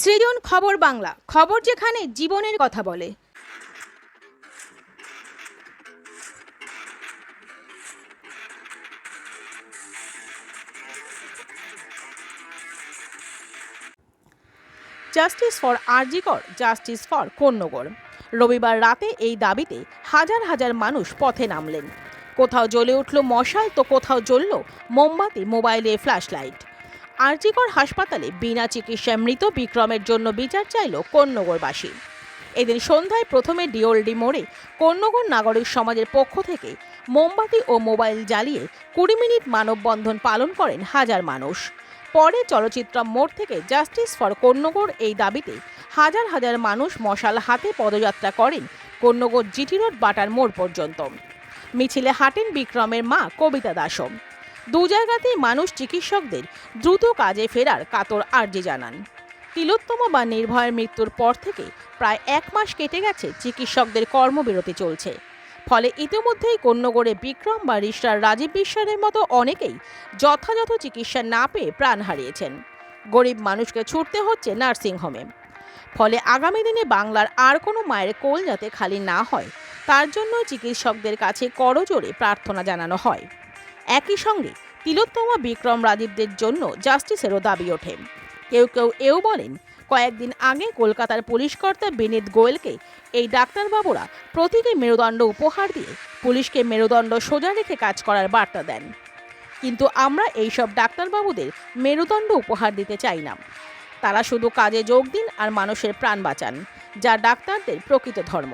সৃজন খবর বাংলা, খবর যেখানে জীবনের কথা বলে। Justice for RG Kar justice for Konnagar রবিবার রাতে এই দাবিতে হাজার হাজার মানুষ পথে নামলেন। কোথাও জ্বলে উঠল মশাল, তো কোথাও জ্বলল মোমবাতি, মোবাইলে ফ্ল্যাশ লাইট আরজিকর হাসপাতালে বিনা চিকিৎসায় মৃত বিক্রমের জন্য বিচার চাইল কন্যগরবাসী এদিন সন্ধ্যায় প্রথমে ডিওলডি মোড়ে কন্যগর নাগরিক সমাজের পক্ষ থেকে মোমবাতি ও মোবাইল জ্বালিয়ে কুড়ি মিনিট মানববন্ধন পালন করেন হাজার মানুষ। পরে চলচ্চিত্র মোড় থেকে জাস্টিস ফর কন্যগর এই দাবিতে হাজার হাজার মানুষ মশাল হাতে পদযাত্রা করেন কন্যগর জিটি রোড বাটার মোড় পর্যন্ত। মিছিলে হাঁটেন বিক্রমের মা কবিতা দাসম দু জায়গাতেই মানুষ চিকিৎসকদের দ্রুত কাজে ফেরার কাতর আর্জি জানান। তিলোত্তম বা নির্ভয়ের মৃত্যুর পর থেকে প্রায় এক মাস কেটে গেছে চিকিৎসকদের কর্মবিরতি চলছে। ফলে ইতিমধ্যেই কন্যগড়ে বিক্রম বা রিষ্টার রাজীব বিশ্বাসের মতো অনেকেই যথাযথ চিকিৎসা না পেয়ে প্রাণ হারিয়েছেন। গরিব মানুষকে ছুটতে হচ্ছে নার্সিংহোমে ফলে আগামী দিনে বাংলার আর কোনো মায়ের কোল যাতে খালি না হয়, তার জন্য চিকিৎসকদের কাছে করজোরে প্রার্থনা জানানো হয়। একই সঙ্গে তিলোত্তমা বিক্রম রাজীবদের জন্য জাস্টিসেরও দাবি ওঠে। কেউ কেউ এও বলেন, কয়েকদিন আগে কলকাতার পুলিশকর্তা বিনীত গোয়েলকে এই ডাক্তারবাবুরা প্রতীকী মেরুদণ্ড উপহার দিয়ে পুলিশকে মেরুদণ্ড সোজা রেখে কাজ করার বার্তা দেন। কিন্তু আমরা এইসব ডাক্তারবাবুদের মেরুদণ্ড উপহার দিতে চাই না। তারা শুধু কাজে যোগ দিন আর মানুষের প্রাণ বাঁচান, যা ডাক্তারদের প্রকৃত ধর্ম।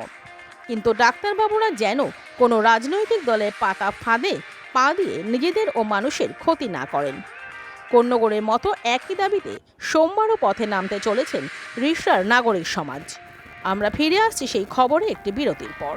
কিন্তু ডাক্তারবাবুরা যেন কোনো রাজনৈতিক দলের পাতা ফাঁদে পা দিয়ে নিজেদের ও মানুষের ক্ষতি না করেন। কন্যগড়ের মতো একই দাবিতে সোমবারও পথে নামতে চলেছেন রিসরার নাগরিক সমাজ। আমরা ফিরে আসছি সেই খবরে একটি বিরতির পর।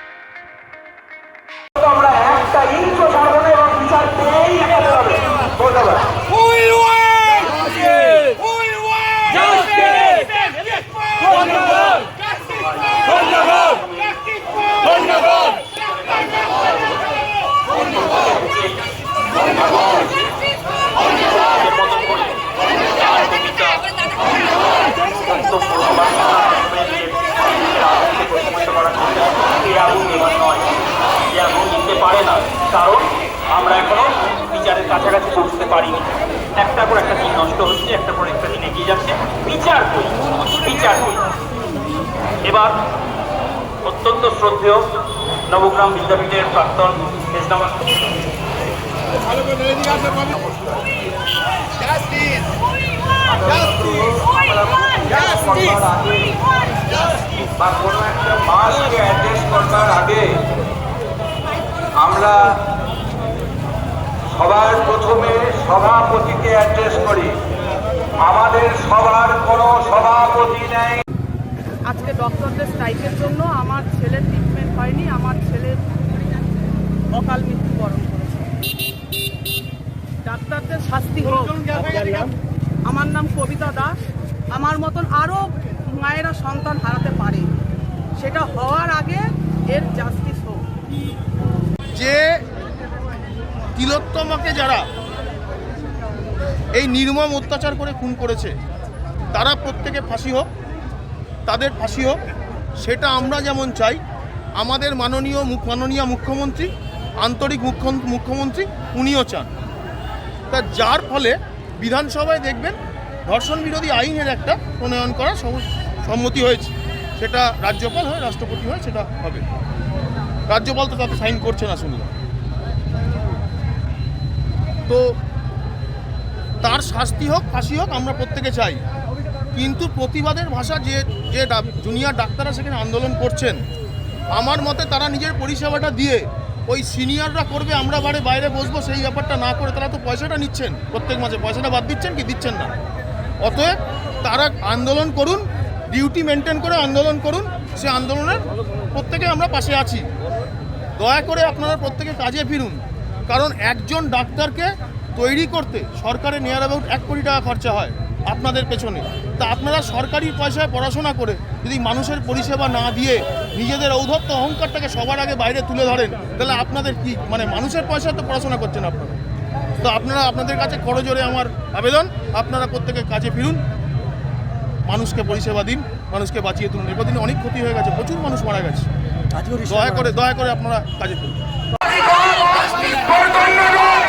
আমরা একটা ইঞ্চ ছাড়বো না এবং বিচার পেয়েই ধন্যবাদ We want justice! We want justice! ধন্যবাদ ধন্যবাদ ধন্যবাদ এই আগুন নেবার নয় এই আগুন নিতে পারে না কারণ আমরা এখনও বিচারের কাছাকাছি পৌঁছতে পারিনি। একটা পর একটা দিন নষ্ট হচ্ছে, একটা পর একটা দিন এগিয়ে যাচ্ছে। বিচার করি বিচার করি। এবার অত্যন্ত শ্রদ্ধেয় নবগ্রাম বিদ্যাপীঠের প্রাক্তন বা কোনো একটা মাসকে অ্যাড্রেস করবার আগে আমরা সবার প্রথমে সভাপতিকে অ্যাড্রেস করি। আমাদের সবার কোনো সভাপতি নেই। আজকে ডক্টরদের স্ট্রাইকের জন্য আমার ছেলের ট্রিটমেন্ট হয়নি আমার ছেলের অকাল মৃত্যুবরণ করেছে। ডাক্তারদের শাস্তি হোক। আমার নাম কবিতা দাস। আমার মতন আরও মায়েরা সন্তান হারাতে পারে। সেটা হওয়ার আগে এর জাস্টিস হোক। যে তিলোত্তমাকে যারা এই নির্মম অত্যাচার করে খুন করেছে, তারা প্রত্যেকে ফাঁসি হোক, তাদের ফাঁসি হোক, সেটা আমরা যেমন চাই, আমাদের মাননীয় মুখ মাননীয় মুখ্যমন্ত্রী, আন্তরিক মুখ্য মুখ্যমন্ত্রী, উনিও চান। তা যার ফলে বিধানসভায় দেখবেন ধর্ষণ বিরোধী আইনের একটা প্রণয়ন সম- সম্মতি হয়েছে। সেটা রাজ্যপাল হয়, রাষ্ট্রপতি হয়, সেটা হবে। রাজ্যপাল তো তাতে সাইন করছে না শুনলাম। তো তার শাস্তি হোক, ফাঁসি হোক, আমরা প্রত্যেকে চাই। কিন্তু প্রতিবাদের ভাষা যে যে জুনিয়র ডাক্তাররা সেখানে আন্দোলন করছেন, আমার মতে তারা নিজের পরিষেবাটা দিয়ে ওই সিনিয়ররা করবে, আমরা বারে বাইরে বসবো, সেই ব্যাপারটা না করে তারা তো পয়সাটা নিচ্ছেন। প্রত্যেক মাসে পয়সাটা বাদ দিচ্ছেন কি দিচ্ছেন না। অতএব তারা আন্দোলন করুন, ডিউটি মেনটেন করে আন্দোলন করুন, সে আন্দোলনের প্রত্যেকে আমরা পাশে আছি। দয়া করে আপনারা প্রত্যেকে কাজে ফিরুন। কারণ একজন ডাক্তারকে তৈরি করতে সরকারের নিয়ার অ্যাবাউট এক কোটি টাকা খরচা হয় আপনাদের পেছনে। তা আপনারা সরকারি পয়সায় পড়াশোনা করে যদি মানুষের পরিষেবা না দিয়ে নিজেদের ঔদ্ধত্য অহংকারটাকে সবার আগে বাইরে তুলে ধরেন তাহলে আপনাদের কি মানে মানুষের পয়সায় তো পড়াশোনা করছেন আপনারা। তো আপনারা আপনাদের কাছে করজোরে আমার আবেদন আপনারা প্রত্যেকে কাজে ফিরুন। মানুষকে পরিষেবা দিন মানুষকে বাঁচিয়ে তুলুন। এরপর দিনে অনেক ক্ষতি হয়ে গেছে প্রচুর মানুষ মারা গেছে। দয়া করে দয়া করে আপনারা কাজে ফিরুন।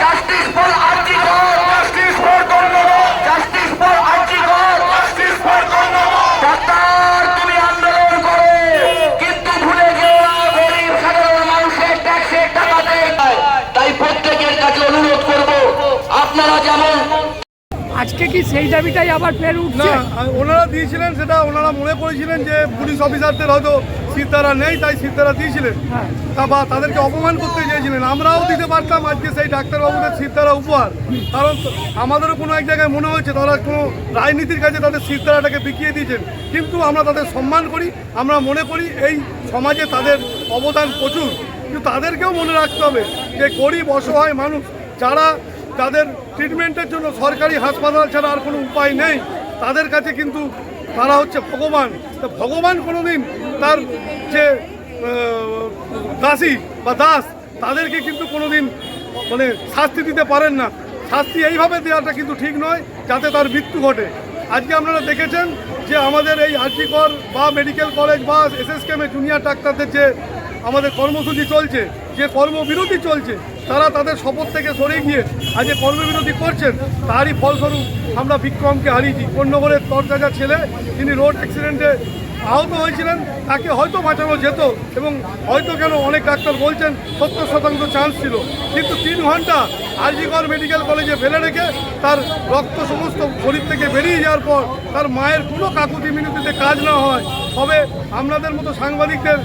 Justice for RG Kar justice for Konnagar justice for RG Kar justice for Konnagar doctor তুমি আন্দোলন করো কিন্তু ভুলে যেও না গরিব সাধারণ মানুষের ট্যাক্সের টাকা দেয় তাই প্রত্যেকের কাছে অনুরোধ করব আপনারা যেমন আজকে কি সেই দাবিটাই আবার ফের উঠছে। না ওনারা দিয়েছিলেন সেটা ওনারা মনে করেছিলেন যে পুলিশ অফিসারদের হয়তো সিদ্ধারা নেই তাই সিদ্ধারা দিয়েছিলেন। তা বা তাদেরকে অপমান করতে চেয়েছিলেন। আমরাও দিতে পারতাম আজকে সেই ডাক্তারবাবুদের সিদ্ধারা উপহার। কারণ আমাদেরও কোনো এক জায়গায় মনে হয়েছে তারা কোনো রাজনীতির কাছে তাদের সিদ্ধারাটাকে বিকিয়ে দিয়েছেন। কিন্তু আমরা তাদের সম্মান করি আমরা মনে করি এই সমাজে তাদের অবদান প্রচুর। কিন্তু তাদেরকেও মনে রাখতে হবে যে গরিব অসহায় মানুষ যারা তাদের ট্রিটমেন্টের জন্য সরকারি হাসপাতাল ছাড়া আর কোনো উপায় নেই। তাদের কাছে কিন্তু তারা হচ্ছে ভগবান। তো ভগবান কোনোদিন তার যে দাসী বা দাস, তাদেরকে কিন্তু কোনোদিন মানে শাস্তি দিতে পারেন না। শাস্তি এইভাবে দেওয়াটা কিন্তু ঠিক নয়, যাতে তার মৃত্যু ঘটে। আজকে আপনারা দেখেছেন যে আমাদের এই আরজিকর বা মেডিকেল কলেজ বা এসএসকেমে জুনিয়র ডাক্তারদের যে আমাদের কর্মসূচি চলছে, যে কর্মবিরতি চলছে তারা তাদের শপথ থেকে সরে গিয়ে আজ যে কর্মবিরতি করছেন, তারই ফলস্বরূপ আমরা বিক্রমকে হারিয়েছি। কন্যগরের তরতাজা ছেলে, তিনি রোড অ্যাক্সিডেন্টে আহত হয়েছিলেন, তাকে হয়তো বাঁচানো যেত এবং হয়তো কেন অনেক ডাক্তার বলছেন সত্তর শতাংশ চান্স ছিল। কিন্তু তিন ঘণ্টা আরজিগড় মেডিকেল কলেজে ফেলে রেখে তার রক্ত সমস্ত শরীর থেকে বেরিয়ে যাওয়ার পর তার মায়ের কোনো কাকুতি মিনতিতে কাজ না হয় তবে আপনাদের মতো সাংবাদিকদের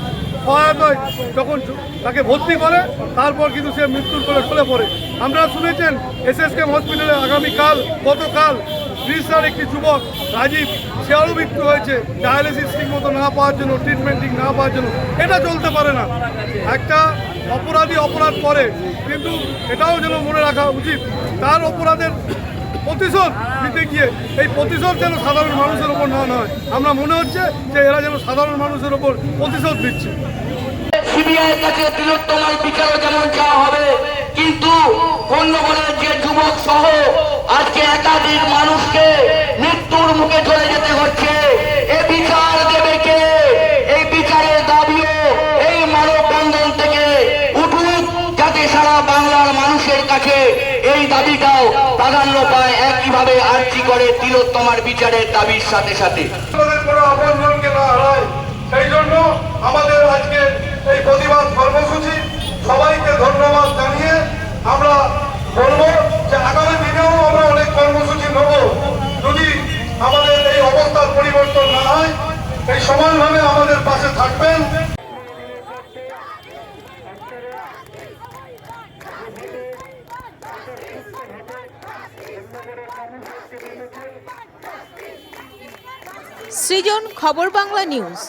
সহায়তায় যখন তাকে ভর্তি করে, তারপর কিন্তু সে মৃত্যুর করে ঢলে পড়ে। আমরা শুনেছেন এস এস এসএসকেম হসপিটালে আগামীকাল, গতকাল উড়িষ্যার একটি যুবক, রাজীব, সে আরও মৃত্যু হয়েছে। ডায়ালিসিস ঠিক মতো না পাওয়ার জন্য ট্রিটমেন্ট ঠিক না পাওয়ার জন্য, এটা চলতে পারে না। একটা অপরাধী অপরাধ করে, কিন্তু এটাও যেন মনে রাখা উচিত। তার অপরাধের প্রতিশোধ নিতে গিয়ে এই প্রতিশোধ যেন সাধারণ মানুষের ওপর না হয় আমরা মনে হচ্ছে যে এরা যেন সাধারণ মানুষের ওপর প্রতিশোধ দিচ্ছে সিবিআইয়ের কাছে হবে, কিন্তু যে সহ আজকে একাধিক মানুষকে মৃত্যুর মুখে চলে যেতে হচ্ছে। এ এই এই মানববন্ধন থেকে উঠুক, যাতে সারা বাংলার মানুষের কাছে এই দাবিটাও প্রাধান্য পায়। একইভাবে আর্জি করে তিলোত্তমার বিচারের দাবির সাথে সাথে। সেই জন্য আমাদের আজকে এই প্রতিবাদ কর্মসূচি সবাইকে ধন্যবাদ জানিয়ে আমরা বলব যে আগামী দিনেও আমরা অনেক কর্মসূচি নেব। যদি আমাদের এই অবস্থার পরিবর্তন না হয়, এই সমানভাবে আমাদের পাশে থাকবেন সৃজন খবর বাংলা নিউজ।